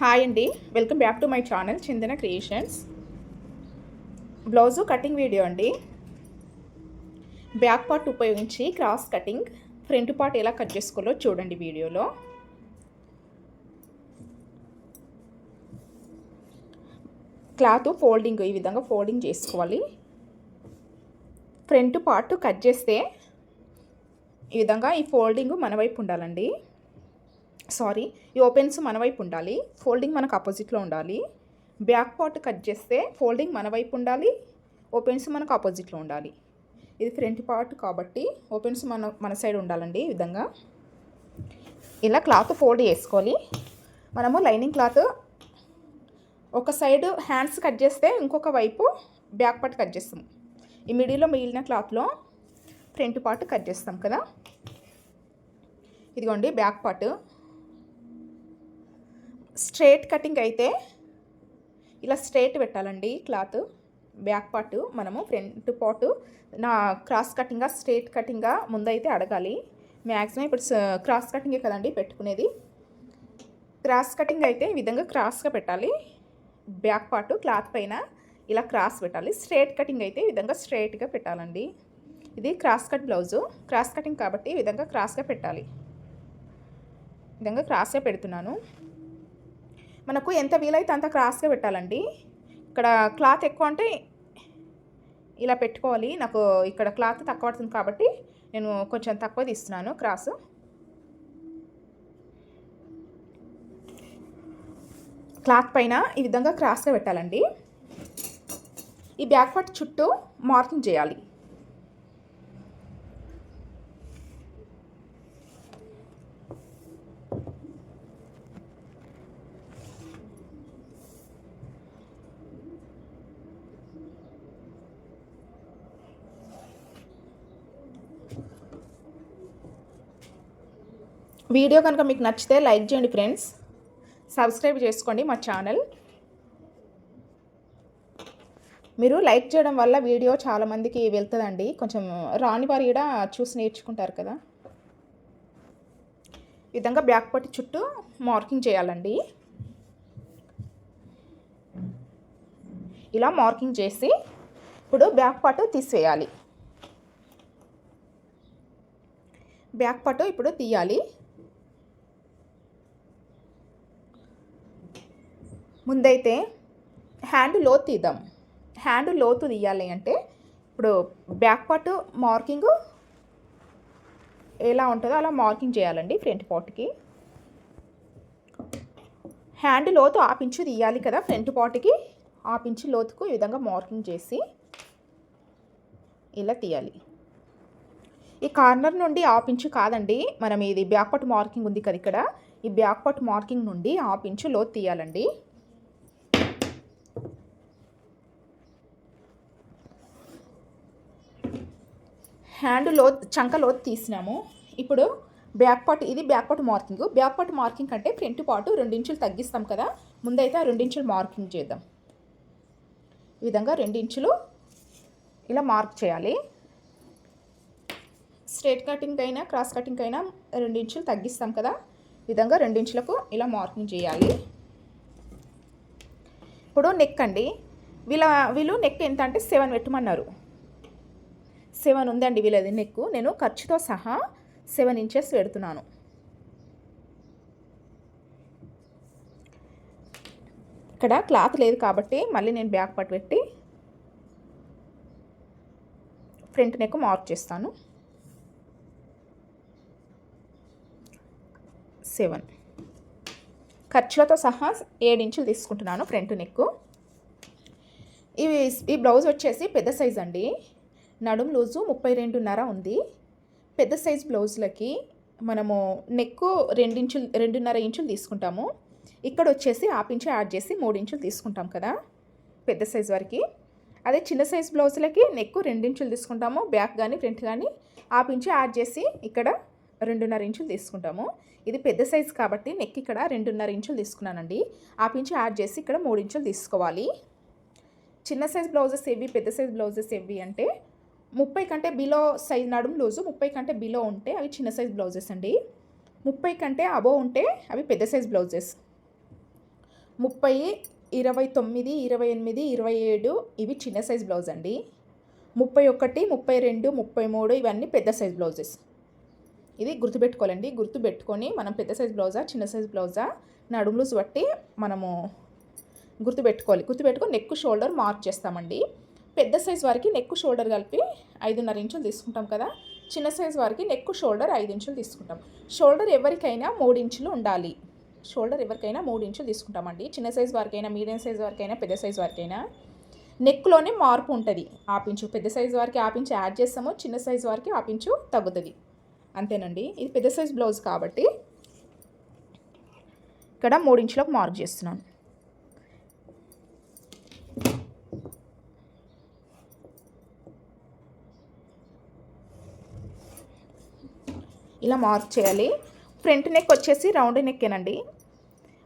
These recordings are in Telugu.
హాయ్ అండి. Welcome back to my channel Chindana creations blouse cutting video అండి. బ్యాక్ పార్ట్ ఉపయోగించి క్రాస్ కటింగ్ ఫ్రంట్ పార్ట్ ఎలా కట్ చేసుకోవాలో చూడండి వీడియోలో. క్లాత్ ఫోల్డింగ్ ఈ విధంగా ఫోల్డింగ్ చేసుకోవాలి. ఫ్రంట్ పార్ట్ కట్ చేస్తే ఈ విధంగా ఈ ఫోల్డింగ్ మన వైపు ఉండాలండి. సారీ ఈ ఓపెన్స్ మన వైపు ఉండాలి ఫోల్డింగ్ మనకు ఆపోజిట్లో ఉండాలి. బ్యాక్ పార్ట్ కట్ చేస్తే ఫోల్డింగ్ మన వైపు ఉండాలి ఓపెన్స్ మనకు ఆపోజిట్లో ఉండాలి. ఇది ఫ్రంట్ పార్ట్ కాబట్టి ఓపెన్స్ మన మన సైడ్ ఉండాలండి ఈ విధంగా. ఇలా క్లాత్ ఫోల్డ్ చేసుకోవాలి. మనము లైనింగ్ క్లాత్ ఒక సైడ్ హ్యాండ్స్ కట్ చేస్తే ఇంకొక వైపు బ్యాక్ పార్ట్ కట్ చేస్తాం ఈ మిడిల్లో మిగిలిన క్లాత్లో ఫ్రంట్ పార్ట్ కట్ చేస్తాం కదా. ఇదిగోండి బ్యాక్ పార్ట్. స్ట్రేట్ కటింగ్ అయితే ఇలా స్ట్రేట్ పెట్టాలండి క్లాత్. బ్యాక్ పార్ట్ మనము ఫ్రంట్ పార్ట్ నా క్రాస్ కటింగా స్ట్రేట్ కటింగా ముందైతే అడగాలి. మ్యాక్సిమం ఇప్పుడు క్రాస్ కటింగే కదండి పెట్టుకునేది. క్రాస్ కటింగ్ అయితే ఈ విధంగా క్రాస్గా పెట్టాలి. బ్యాక్ పార్ట్ క్లాత్ పైన ఇలా క్రాస్ పెట్టాలి. స్ట్రేట్ కటింగ్ అయితే ఈ విధంగా స్ట్రేట్గా పెట్టాలండి. ఇది cross cut blouse. Cross cutting కాబట్టి ఈ విధంగా క్రాస్గా పెట్టాలి. విధంగా క్రాస్గా పెడుతున్నాను. మనకు ఎంత వీలైతే అంత క్రాస్గా పెట్టాలండి. ఇక్కడ క్లాత్ ఎక్కువ అంటే ఇలా పెట్టుకోవాలి. నాకు ఇక్కడ క్లాత్ తక్కువ పడుతుంది కాబట్టి నేను కొంచెం తక్కువ తీస్తున్నాను క్రాస్. క్లాత్ పైన ఈ విధంగా క్రాస్గా పెట్టాలండి. ఈ బ్యాక్ పార్ట్ చుట్టూ మార్కింగ్ చేయాలి. వీడియో కనుక మీకు నచ్చితే లైక్ చేయండి ఫ్రెండ్స్. సబ్స్క్రైబ్ చేసుకోండి మా ఛానల్. మీరు లైక్ చేయడం వల్ల వీడియో చాలామందికి వెళ్తుందండి. కొంచెం రాని వారు కూడా చూసి నేర్చుకుంటారు కదా. విధంగా బ్యాక్ పట్టి చుట్టూ మార్కింగ్ చేయాలండి. ఇలా మార్కింగ్ చేసి ఇప్పుడు బ్యాక్ పట్టు తీసేయాలి. బ్యాక్ పట్టు ఇప్పుడు తీయాలి. ముందైతే హ్యాండ్ లోతు తీద్దాం హ్యాండ్ లోతు తీయాలి అంటే ఇప్పుడు బ్యాక్ పార్ట్ మార్కింగ్ ఎలా ఉంటుందో అలా మార్కింగ్ చేయాలండి ఫ్రంట్ పార్ట్కి. హ్యాండ్ లోతు ఆపించు తీయాలి కదా ఫ్రంట్ పార్ట్కి. ఆపించు లోతుకు ఈ విధంగా మార్కింగ్ చేసి ఇలా తీయాలి. ఈ కార్నర్ నుండి ఆపించు కాదండి మనం ఇది బ్యాక్ పార్ట్ మార్కింగ్ ఉంది కదా ఇక్కడ. ఈ బ్యాక్ పార్ట్ మార్కింగ్ నుండి ఆపించు లోతు తీయాలండి. హ్యాండ్ లోత్ చంక లోత్ తీసినాము. ఇప్పుడు బ్యాక్ పార్ట్ ఇది back part marking. Back part marking అంటే ఫ్రంట్ పార్ట్ రెండించులు తగ్గిస్తాం కదా. ముందైతే ఆ రెండించులు మార్కింగ్ చేద్దాం. ఈ విధంగా రెండించులు ఇలా మార్క్ చేయాలి. స్ట్రేట్ కటింగ్ అయినా క్రాస్ కటింగ్ అయినా రెండించులు తగ్గిస్తాం కదా. విధంగా రెండించులకు ఇలా మార్కింగ్ చేయాలి. ఇప్పుడు నెక్ అండి. వీళ్ళ వీళ్ళు నెక్ ఎంత అంటే సెవెన్ పెట్టమన్నారు. సెవెన్ ఉందండి వీళ్ళది నెక్ నేను ఖర్చుతో సహా సెవెన్ ఇంచెస్ పెడుతున్నాను. ఇక్కడ క్లాత్ లేదు కాబట్టి మళ్ళీ నేను బ్యాక్ పట్టు పెట్టి ఫ్రంట్ నెక్ మార్క్ చేస్తాను. సెవెన్ ఖర్చులతో సహా ఏడు ఇంచులు తీసుకుంటున్నాను ఫ్రంట్ నెక్ ఇవి ఈ బ్లౌజ్ వచ్చేసి పెద్ద సైజ్ అండి. నడుం లూజు ముప్పై రెండున్నర ఉంది. పెద్ద సైజ్ బ్లౌజులకి మనము నెక్కు రెండించులు రెండున్నర ఇంచులు తీసుకుంటాము. ఇక్కడ వచ్చేసి ఆపించి యాడ్ చేసి మూడు ఇంచులు తీసుకుంటాం కదా పెద్ద సైజ్ వరకు. అదే చిన్న సైజ్ బ్లౌజులకి నెక్కు రెండించులు తీసుకుంటాము బ్యాక్ కానీ ఫ్రంట్ కానీ ఆపించి యాడ్ చేసి ఇక్కడ రెండున్నర ఇంచులు తీసుకుంటాము. ఇది పెద్ద సైజ్ కాబట్టి నెక్ ఇక్కడ రెండున్నర ఇంచులు తీసుకున్నానండి. ఆపించి యాడ్ చేసి ఇక్కడ మూడు ఇంచులు తీసుకోవాలి. చిన్న సైజ్ బ్లౌజెస్ ఏవి పెద్ద సైజ్ బ్లౌజెస్ ఏవి అంటే ముప్పై కంటే బిలో సైజ్ నడుం లూజు ముప్పై కంటే బిలో ఉంటే అవి చిన్న సైజ్ బ్లౌజెస్ అండి. ముప్పై కంటే అబో ఉంటే అవి పెద్ద సైజ్ బ్లౌజెస్ ముప్పై ఇరవై తొమ్మిది ఇరవై ఎనిమిది ఇరవై ఏడు ఇవి చిన్న సైజ్ బ్లౌజ్ అండి. ముప్పై ఒకటి ముప్పై రెండు ముప్పై మూడు ఇవన్నీ పెద్ద సైజ్ బ్లౌజెస్ ఇది గుర్తుపెట్టుకోవాలండి. గుర్తుపెట్టుకొని మనం పెద్ద సైజ్ బ్లౌజా చిన్న సైజ్ బ్లౌజా నడుము లూజ్ బట్టి మనము గుర్తుపెట్టుకోవాలి. గుర్తుపెట్టుకొని నెక్ షోల్డర్ మార్క్ చేస్తామండి. పెద్ద సైజ్ వారికి నెక్ షోల్డర్ కలిపి ఐదున్నర ఇంచులు తీసుకుంటాం కదా. చిన్న సైజ్ వారికి నెక్ షోల్డర్ ఐదు ఇంచులు తీసుకుంటాం. షోల్డర్ ఎవరికైనా మూడు ఇంచులు ఉండాలి. షోల్డర్ ఎవరికైనా మూడు ఇంచులు తీసుకుంటామండి. చిన్న సైజ్ వారికైనా మీడియం సైజ్ వారికైనా పెద్ద సైజ్ వారికైనా నెక్లోనే మార్పు ఉంటుంది. ఆపించు పెద్ద సైజ్ వారికి ఆపించు యాడ్ చేస్తాము. చిన్న సైజ్ వారికి ఆపించు తగ్గుతుంది. అంతేనండి. ఇది పెద్ద సైజ్ బ్లౌజ్ కాబట్టి ఇక్కడ మూడు ఇంచులకు మార్క్ చేస్తున్నాను. ఇలా మార్క్ చేయాలి. ఫ్రంట్ నెక్ వచ్చేసి రౌండ్ నెక్కేనండి.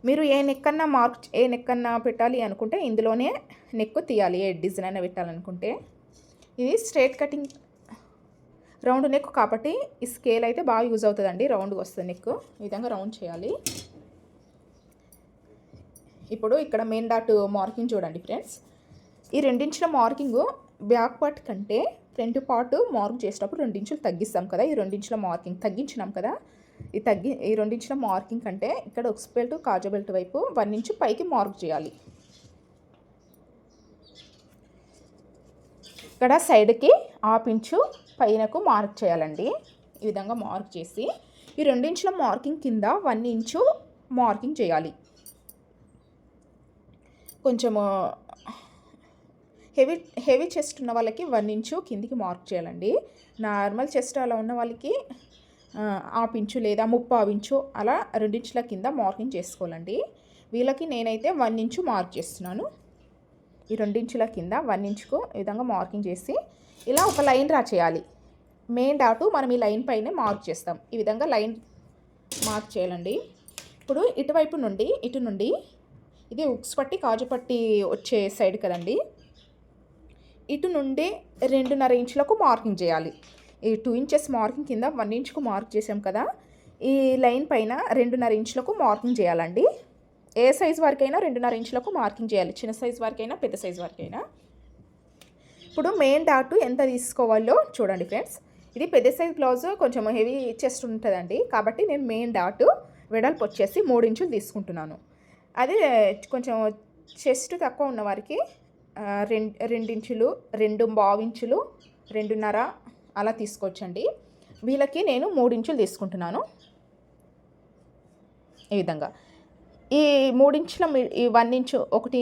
మీరు ఏ నెక్ అన్నా మార్క్ ఏ నెక్ అన్నా పెట్టాలి అనుకుంటే ఇందులోనే నెక్ తీయాలి. ఏ డిజైన్ అయినా పెట్టాలనుకుంటే. ఇది స్ట్రేట్ కటింగ్ రౌండ్ నెక్ కాబట్టి ఈ స్కేల్ అయితే బాగా యూజ్ అవుతుందండి. రౌండ్గా వస్తుంది నెక్. ఈ విధంగా రౌండ్ చేయాలి. ఇప్పుడు ఇక్కడ మెయిన్ డాట్ మార్కింగ్ చూడండి ఫ్రెండ్స్. ఈ రెండించిన మార్కింగ్ బ్యాక్ పార్ట్ కంటే ఫ్రంట్ పార్ట్ మార్క్ చేసేటప్పుడు రెండించులు తగ్గిస్తాం కదా. ఈ రెండించుల మార్కింగ్ తగ్గించినాం కదా. ఈ తగ్గి ఈ రెండించిన మార్కింగ్ కంటే ఇక్కడ ఒక బెల్ట్ కాజా బెల్ట్ వైపు వన్ ఇంచు పైకి మార్క్ చేయాలి. ఇక్కడ సైడ్కి హాఫ్ ఇంచు పైనకు మార్క్ చేయాలండి. ఈ విధంగా మార్క్ చేసి ఈ రెండించుల మార్కింగ్ కింద వన్ ఇంచు మార్కింగ్ చేయాలి. కొంచెము హెవీ హెవీ చెస్ట్ ఉన్న వాళ్ళకి వన్ ఇంచు కిందికి మార్క్ చేయాలండి. నార్మల్ చెస్ట్ అలా ఉన్న వాళ్ళకి హాఫ్ ఇంచు లేదా ముప్పావు ఇంచు అలా రెండించుల కింద మార్కింగ్ చేసుకోవాలండి. వీళ్ళకి నేనైతే వన్ ఇంచు మార్క్ చేస్తున్నాను. ఈ రెండించుల కింద వన్ ఇంచుకు ఈ విధంగా మార్కింగ్ చేసి ఇలా ఒక లైన్ డ్రా చేయాలి. మెయిన్ డాటు మనం ఈ లైన్ పైనే మార్క్ చేస్తాం. ఈ విధంగా లైన్ మార్క్ చేయాలండి. ఇప్పుడు ఇటువైపు నుండి ఇటు నుండి ఇది ఉక్స్ పట్టి కాజు పట్టి వచ్చే సైడ్ కదండి. ఇటు నుండి రెండున్నర ఇంచులకు మార్కింగ్ చేయాలి. ఈ టూ ఇంచెస్ మార్కింగ్ కింద వన్ ఇంచుకు మార్క్ చేసాం కదా ఈ లైన్ పైన రెండున్నర ఇంచులకు మార్కింగ్ చేయాలండి. ఏ సైజ్ వరకైనా రెండున్నర ఇంచులకు మార్కింగ్ చేయాలి. చిన్న సైజ్ వరకైనా పెద్ద సైజ్ వరకైనా. ఇప్పుడు మెయిన్ డాటు ఎంత తీసుకోవాలో చూడండి ఫ్రెండ్స్. ఇది పెద్ద సైజ్ బ్లౌజ్ కొంచెం హెవీ చెస్ట్ ఉంటుందండి. కాబట్టి నేను మెయిన్ డాటు వెడల్పు వచ్చేసి మూడు ఇంచులు తీసుకుంటున్నాను. అదే కొంచెం చెస్ట్ తక్కువ ఉన్న వారికి రెండు రెండించులు రెండు ఇంచులు రెండున్నర అలా తీసుకోవచ్చండి వీళ్ళకి నేను మూడించులు తీసుకుంటున్నాను. ఈ విధంగా. ఈ మూడించుల ఈ వన్ ఇంచు ఒకటి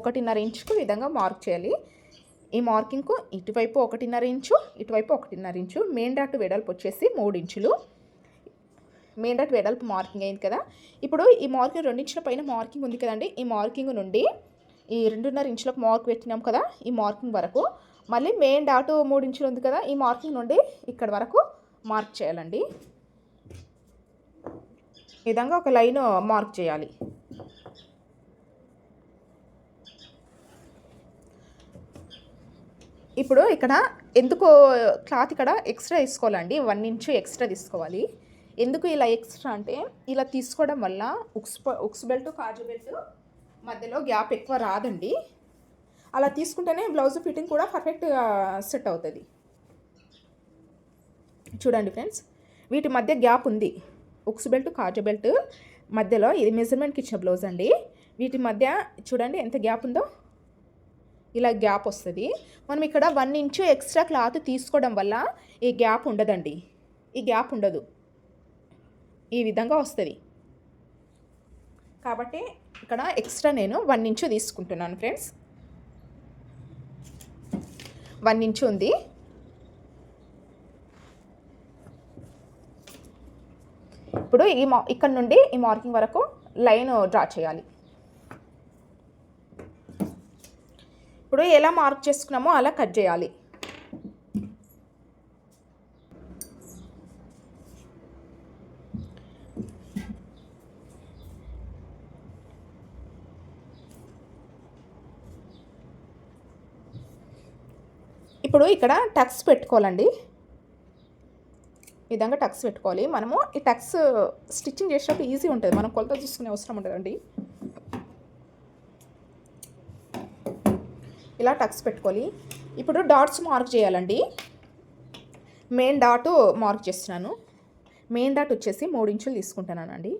ఒకటిన్నర ఇంచుకు ఈ విధంగా మార్క్ చేయాలి. ఈ మార్కింగ్కు ఇటువైపు ఒకటిన్నర ఇంచు ఇటువైపు ఒకటిన్నర ఇంచు మెయిన్ డాట్ వెడల్పు వచ్చేసి మూడు ఇంచులు మెయిన్ డాట్ వెడల్పు మార్కింగ్ అయింది కదా. ఇప్పుడు ఈ మార్కింగ్ రెండించుల పైన మార్కింగ్ ఉంది కదండి. ఈ మార్కింగ్ నుండి ఈ రెండున్నర ఇంచులకు మార్క్ పెట్టినాం కదా ఈ మార్కింగ్ వరకు. మళ్ళీ మెయిన్ డాటు మూడు ఇంచులు ఉంది కదా ఈ మార్కింగ్ నుండి ఇక్కడ వరకు మార్క్ చేయాలండి. ఈ విధంగా ఒక లైన్ మార్క్ చేయాలి. ఇప్పుడు ఇక్కడ ఎందుకు క్లాత్ ఇక్కడ ఎక్స్ట్రా తీసుకోవాలండి? వన్ ఇంచు ఎక్స్ట్రా తీసుకోవాలి. ఎందుకు ఇలా ఎక్స్ట్రా అంటే ఇలా తీసుకోవడం వల్ల ఉక్స్ ఉక్స్ బెల్ట్ కాజు బెల్ట్ మధ్యలో గ్యాప్ ఎక్కువ రాదండి. అలా తీసుకుంటేనే బ్లౌజ్ ఫిట్టింగ్ కూడా పర్ఫెక్ట్గా సెట్ అవుతుంది. చూడండి ఫ్రెండ్స్ వీటి మధ్య గ్యాప్ ఉంది. ఉక్స్ బెల్ట్ కాజు బెల్ట్ మధ్యలో ఇది మెజర్మెంట్కి ఇచ్చిన బ్లౌజ్ అండి. వీటి మధ్య చూడండి ఎంత గ్యాప్ ఉందో. ఇలా గ్యాప్ వస్తుంది. మనం ఇక్కడ వన్ ఇంచు ఎక్స్ట్రా క్లాత్ తీసుకోవడం వల్ల ఈ గ్యాప్ ఉండదండి. ఈ గ్యాప్ ఉండదు. ఈ విధంగా వస్తుంది. కాబట్టి ఇక్కడ ఎక్స్ట్రా నేను వన్ ఇంచు తీసుకుంటున్నాను ఫ్రెండ్స్ వన్ ఇంచు ఉంది. ఇప్పుడు ఈ మా ఇక్కడ నుండి ఈ మార్కింగ్ వరకు లైన్ డ్రా చేయాలి. ఇప్పుడు ఎలా మార్క్ చేసుకున్నామో అలా కట్ చేయాలి. ఇక్కడ టక్స్ పెట్టుకోవాలండి. ఈ విధంగా టక్స్ పెట్టుకోవాలి. మనము ఈ టక్స్ స్టిచ్చింగ్ చేసేటప్పుడు ఈజీ ఉంటుంది. మనం కొలత చూసుకునే అవసరం ఉండదండి ఇలా టక్స్ పెట్టుకోవాలి. ఇప్పుడు డాట్స్ మార్క్ చేయాలండి. మెయిన్ డాట్ మార్క్ చేస్తున్నాను. మెయిన్ డాట్ వచ్చేసి మూడు ఇంచులు తీసుకుంటున్నానండి.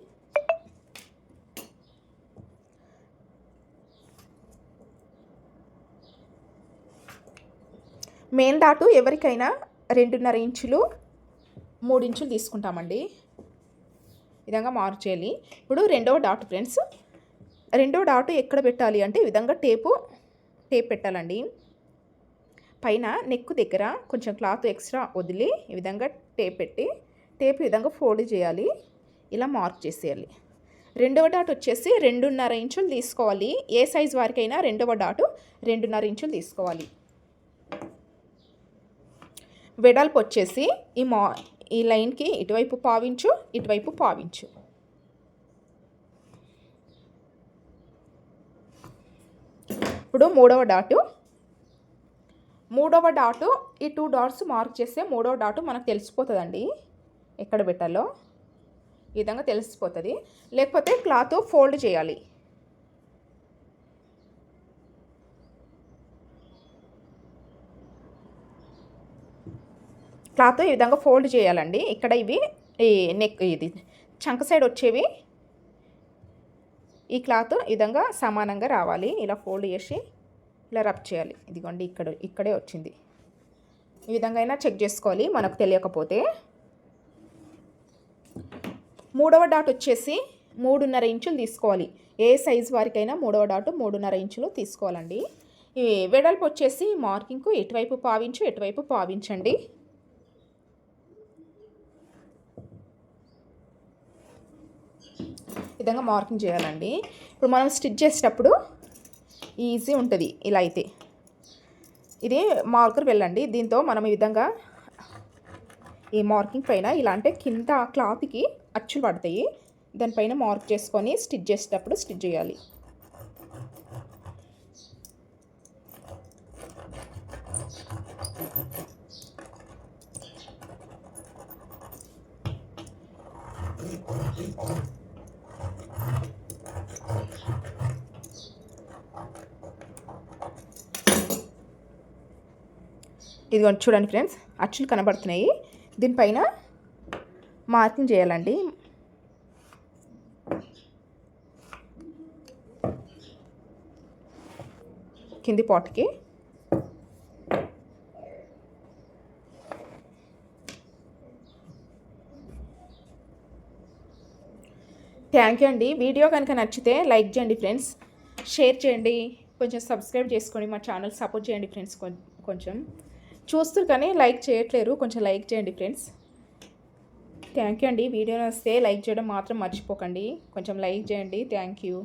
మెయిన్ డాటు ఎవరికైనా రెండున్నర ఇంచులు మూడు ఇంచులు తీసుకుంటామండి. ఈ విధంగా మార్క్ చేయాలి ఇప్పుడు రెండవ డాట్ ఫ్రెండ్స్ రెండవ డాట్ ఎక్కడ పెట్టాలి అంటే ఈ విధంగా టేపు టేప్ పెట్టాలండి. పైన నెక్ దగ్గర కొంచెం క్లాత్ ఎక్స్ట్రా వదిలి ఈ విధంగా టేప్ పెట్టి టేప్ ఈ విధంగా ఫోల్డ్ చేయాలి. ఇలా మార్క్ చేసేయాలి. రెండవ డాట్ వచ్చేసి రెండున్నర ఇంచులు తీసుకోవాలి. ఏ సైజ్ వారికైనా రెండవ డాటు రెండున్నర ఇంచులు తీసుకోవాలి. వెడల్పు వచ్చేసి ఈ మా ఈ లైన్కి ఇటువైపు పావించు ఇటువైపు పావించు. ఇప్పుడు మూడవ డాటు. మూడవ డాటు ఈ టూ డాట్స్ మార్క్ చేస్తే మూడవ డాటు మనకు తెలిసిపోతుందండి. ఎక్కడ పెట్టాలో. ఈ విధంగా తెలిసిపోతుంది. లేకపోతే క్లాత్ ఫోల్డ్ చేయాలి. క్లాత్ ఈ విధంగా ఫోల్డ్ చేయాలండి. ఇక్కడ ఇవి ఈ నెక్ ఇది చంక సైడ్ వచ్చేవి ఈ క్లాత్ ఈ విధంగా సమానంగా రావాలి. ఇలా ఫోల్డ్ చేసి ఇలా రబ్ చేయాలి. ఇదిగోండి ఇక్కడ ఇక్కడే వచ్చింది. ఈ విధంగా అయినా చెక్ చేసుకోవాలి మనకు తెలియకపోతే. మూడవ డాట్ వచ్చేసి మూడున్నర ఇంచులు తీసుకోవాలి. ఏ సైజ్ వారికైనా మూడవ డాట్ మూడున్నర ఇంచులు తీసుకోవాలండి. ఈ వెడల్పు వచ్చేసి మార్కింగ్కు ఎటువైపు పావించు ఎటువైపు పావించండి. విధంగా మార్కింగ్ చేయాలండి. ఇప్పుడు మనం స్టిచ్ చేసేటప్పుడు ఈజీ ఉంటుంది ఇలా అయితే. ఇది మార్కర్ వెళ్ళండి. దీంతో మనం ఈ విధంగా ఈ మార్కింగ్ పైన ఇలా అంటే కింద క్లాత్కి అచ్చులు పడతాయి. దానిపైన మార్క్ చేసుకొని స్టిచ్ చేసేటప్పుడు స్టిచ్ చేయాలి. ఇదిగోండి చూడండి ఫ్రెండ్స్ అచ్చులు కనబడుతున్నాయి. దీనిపైన మార్కింగ్ చేయాలండి. కింది పాట్కి. థ్యాంక్ యూ అండి. వీడియో కనుక నచ్చితే లైక్ చేయండి ఫ్రెండ్స్. షేర్ చేయండి. కొంచెం సబ్స్క్రైబ్ చేసుకోండి మా ఛానల్ సపోర్ట్ చేయండి ఫ్రెండ్స్ కొంచెం. చూస్తారు కానీ లైక్ చేయట్లేరు. కొంచెం లైక్ చేయండి ఫ్రెండ్స్. థ్యాంక్ యూ అండి. వీడియో నస్తే లైక్ చేయడం మాత్రం మర్చిపోకండి. కొంచెం లైక్ చేయండి. Thank you.